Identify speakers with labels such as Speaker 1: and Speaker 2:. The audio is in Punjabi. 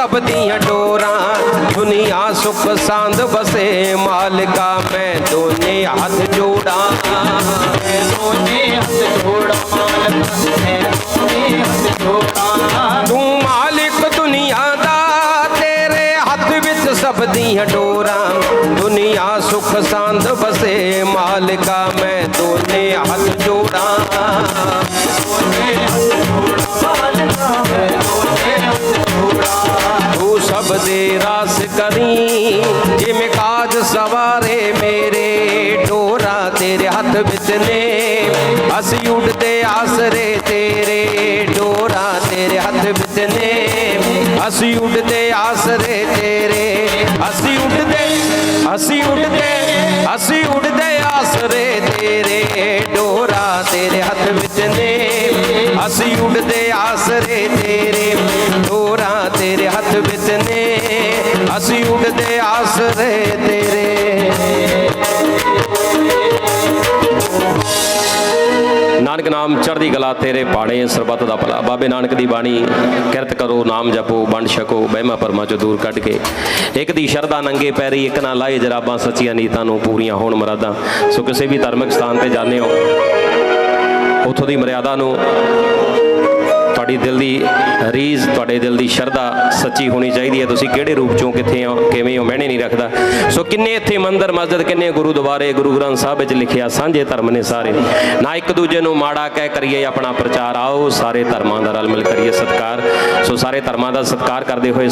Speaker 1: ਸਭ ਦੀਆਂ ਡੋਰਾਂ। ਦੁਨੀਆ ਸੁਖ ਸੰਦ ਬਸੇ ਮਾਲਕਾ, ਮੈਂ ਦੋਨੇ ਹੱਥ ਜੋੜਾਂ।
Speaker 2: ਮੈਂ ਦੋਨੇ ਹੱਥ ਜੋੜਾਂ, ਮਾਲਕ, ਮੈਂ ਦੋਨੇ ਹੱਥ ਜੋੜਾਂ।
Speaker 1: ਤੂੰ ਮਾਲਿਕ ਦੁਨੀਆ ਦਾ, ਤੇਰੇ ਹੱਥ ਵਿੱਚ ਸਭ ਦੀਆਂ ਡੋਰਾਂ। ਦੁਨੀਆ ਸੁਖ ਸੰਦ ਬਸੇ ਮਾਲਕਾ, ਮੈਂ ਦੋਨੇ ਹੱਥ ਜੋੜਾਂ। ਦੇ ਰਾਸ ਕਰੀ। ਜਿਵੇਂ ਕਾਜ ਸਵਾਰੇ ਮੇਰੇ ਡੋਰਾ ਤੇਰੇ ਹੱਥ ਵਿੱਚ ਨੇ। ਅਸੀਂ ਉੱਡਦੇ ਆਸਰੇ ਤੇਰੇ ਡੋਰਾ ਤੇਰੇ ਹੱਥ ਵਿੱਚ ਨੇ। ਅਸੀਂ ਉੱਡਦੇ ਆਸਰੇ ਤੇਰੇ। ਅਸੀਂ ਉੱਡਦੇ ਅਸੀਂ ਉੱਡਦੇ ਅਸੀਂ ਉੱਡਦੇ ਆਸਰੇ ਤੇਰੇ ਡੋਰਾ ਤੇਰੇ ਹੱਥ ਵਿੱਚ ਨੇ। ਅਸੀਂ ਉੱਡਦੇ ਆਸਰੇ ਤੇਰੇ ਡੋਰਾ ਤੇਰੇ ਹੱਥ ਅਸੀਂ ਉੱਡਦੇ ਆਸਰੇ ਤੇਰੇ। ਨਾਨਕ ਨਾਮ ਚੜ੍ਹਦੀ ਕਲਾ ਤੇਰੇ ਪਾਣੇ ਸਰਬੱਤ ਦਾ ਭਲਾ। ਬਾਬੇ ਨਾਨਕ ਦੀ ਬਾਣੀ, ਕਿਰਤ ਕਰੋ, ਨਾਮ ਜਪੋ, ਵੰਡ ਛਕੋ ਬਹਿਮਾ ਪਰਮਾ ਚੋਂ ਦੂਰ ਕੱਢ ਕੇ। ਇੱਕ ਦੀ ਸ਼ਰਧਾ ਨੰਗੇ ਪੈਰੀ, ਇੱਕ ਨਾ ਲਾਏ ਜਰਾਬਾਂ, ਸੱਚੀਆਂ ਨੀਤਾਂ ਨੂੰ ਪੂਰੀਆਂ ਹੋਣ ਮਰਾਦਾਂ। ਸੋ ਕਿਸੇ ਵੀ ਧਾਰਮਿਕ ਸਥਾਨ ਤੇ ਜਾਂਦੇ ਹੋ, ਉਥੋਂ ਦੀ ਮਰਿਆਦਾ ਨੂੰ ਤੁਹਾਡੀ ਦਿਲ ਦੀ ਰੀਜ਼ ਤੁਹਾਡੇ ਦਿਲ ਦੀ ਸ਼ਰਧਾ ਸੱਚੀ ਹੋਣੀ ਚਾਹੀਦੀ ਹੈ। ਤੁਸੀਂ ਕਿਹੜੇ ਰੂਪ ਚੋਂ ਕਿੱਥੇ ਹੋ, ਕਿਵੇਂ ਹੋ ਮੈਨੇ ਨਹੀਂ ਰੱਖਦਾ। ਸੋ ਕਿੰਨੇ ਇੱਥੇ ਮੰਦਰ, ਮਸਜਿਦ, ਕਿੰਨੇ ਗੁਰੂ ਦੁਆਰੇ, ਗੁਰੂ ਗ੍ਰੰਥ ਸਾਹਿਬ ਵਿੱਚ ਲਿਖਿਆ, ਸਾਂਝੇ ਧਰਮ ਨੇ ਸਾਰੇ। ਨਾ ਇੱਕ ਦੂਜੇ ਨੂੰ ਮਾੜਾ ਕਹਿ ਕਰੀਏ, ਆਪਣਾ ਪ੍ਰਚਾਰ ਆਓ, ਸਾਰੇ ਧਰਮਾਂ ਦਾ ਰਲ ਮਿਲ ਕਰੀਏ, ਸਤਕਾਰ। ਸੋ ਸਾਰੇ ਧਰਮਾਂ ਦਾ ਸਤਕਾਰ ਕਰਦੇ ਹੋਏ